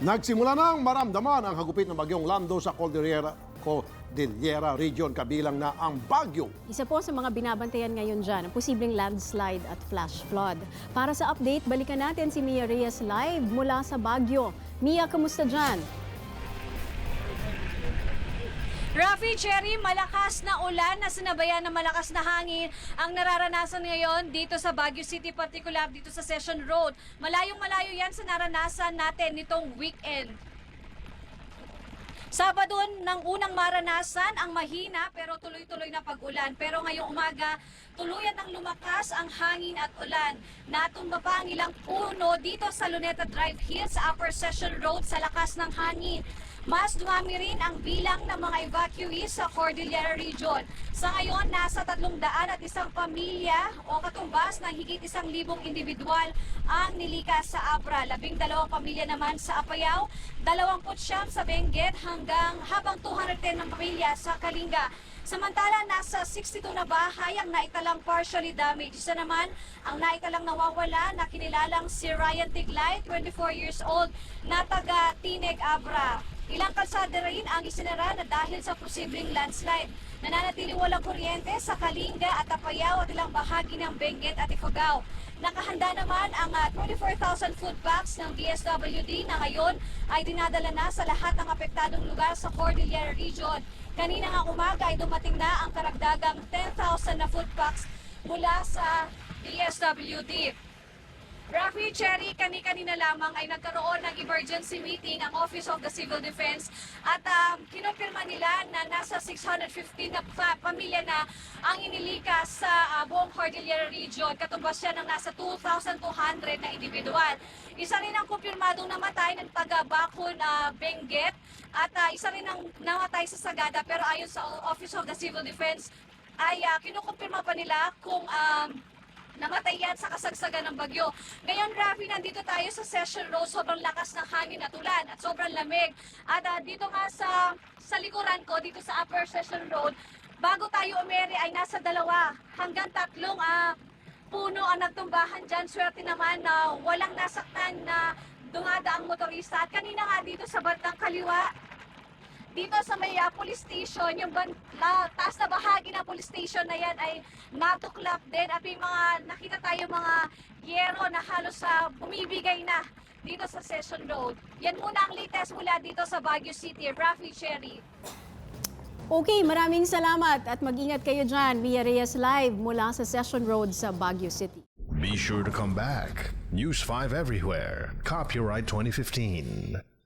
Nagsimula nang maramdaman ang hagupit ng bagyong Lando sa Cordillera, Cordillera Region kabilang na ang Bagyo. Isa po sa mga binabantayan ngayon dyan, ang posibleng landslide at flash flood. Para sa update, balikan natin si Mia Reyes live mula sa Baguio. Mia, kamusta dyan? Rafi Cherry, malakas na ulan na sinabayan ng malakas na hangin ang nararanasan ngayon dito sa Baguio City, particular dito sa Session Road. Malayong malayo yan sa naranasan natin nitong weekend. Sabado ng unang maranasan ang mahina pero tuloy-tuloy na pag-ulan. Pero ngayong umaga, tuluyan ng lumakas ang hangin at ulan. Natumba pa ang ilang puno dito sa Luneta Drive Hill sa Upper Session Road sa lakas ng hangin. Mas dumami rin ang bilang ng mga evacuees sa Cordillera Region. Sa ngayon, nasa tatlong daan at isang pamilya o katumbas ng higit isang libong individual ang nilikas sa Abra. Labing dalawang pamilya naman sa Apayao, dalawamput siyam sa Benguet hanggang habang 210 ng pamilya sa Kalinga. Samantala, nasa 62 na bahay ang naitalang partially damaged. Isa naman, ang naitalang nawawala na kinilalang si Ryan Tiglay, 24 years old, na taga Tineg Abra. Ilang kalsada rin ang isinara na dahil sa posibleng landslide. Nananatiling walang kuryente sa Kalinga at Apayao at ilang bahagi ng Benguet at Ifugao. Nakahanda naman ang ah, 24,000 food packs ng DSWD na ngayon ay dinadala na sa lahat ng apektadong lugar sa Cordillera Region. Kanina nga umaga ay dumating na ang karagdagang 10,000 na food packs mula sa DSWD. Rafi Cherry, kani-kanina lamang ay nagkaroon ng emergency meeting ang Office of the Civil Defense at um, kinumpirma nila na nasa 650 na pa- pamilya na ang inilikas sa uh, buong Cordillera Region. Katumbas siya ng nasa 2,200 na individual. Isa rin ang kumpirmadong namatay ng taga Bakun uh, Benguet at uh, isa rin ang namatay sa Sagada pero ayon sa Office of the Civil Defense ay uh, kinukumpirma pa nila kung um, Namatay yan sa kasagsagan ng bagyo. Ngayon, Rafi, nandito tayo sa Session Road. Sobrang lakas ng hangin at ulan at sobrang lamig. At ah, dito nga sa, sa likuran ko, dito sa Upper Session Road, bago tayo umere ay nasa dalawa hanggang tatlong ah, puno ang nagtumbahan dyan. Swerte naman na walang nasaktan na dumadaang motorista. At kanina nga dito sa bandang kaliwa, dito sa may ah, police station, yung ban, na, taas na bahagi ng police station na yan ay natuklap din at may mga nakita tayo mga yero na halos sa bumibigay na dito sa Session Road. Yan muna ang latest mula dito sa Baguio City. Rafi Cherry. Okay, maraming salamat at mag-ingat kayo dyan. Mia Reyes live mula sa Session Road sa Baguio City. Be sure to come back. News 5 everywhere. Copyright 2015.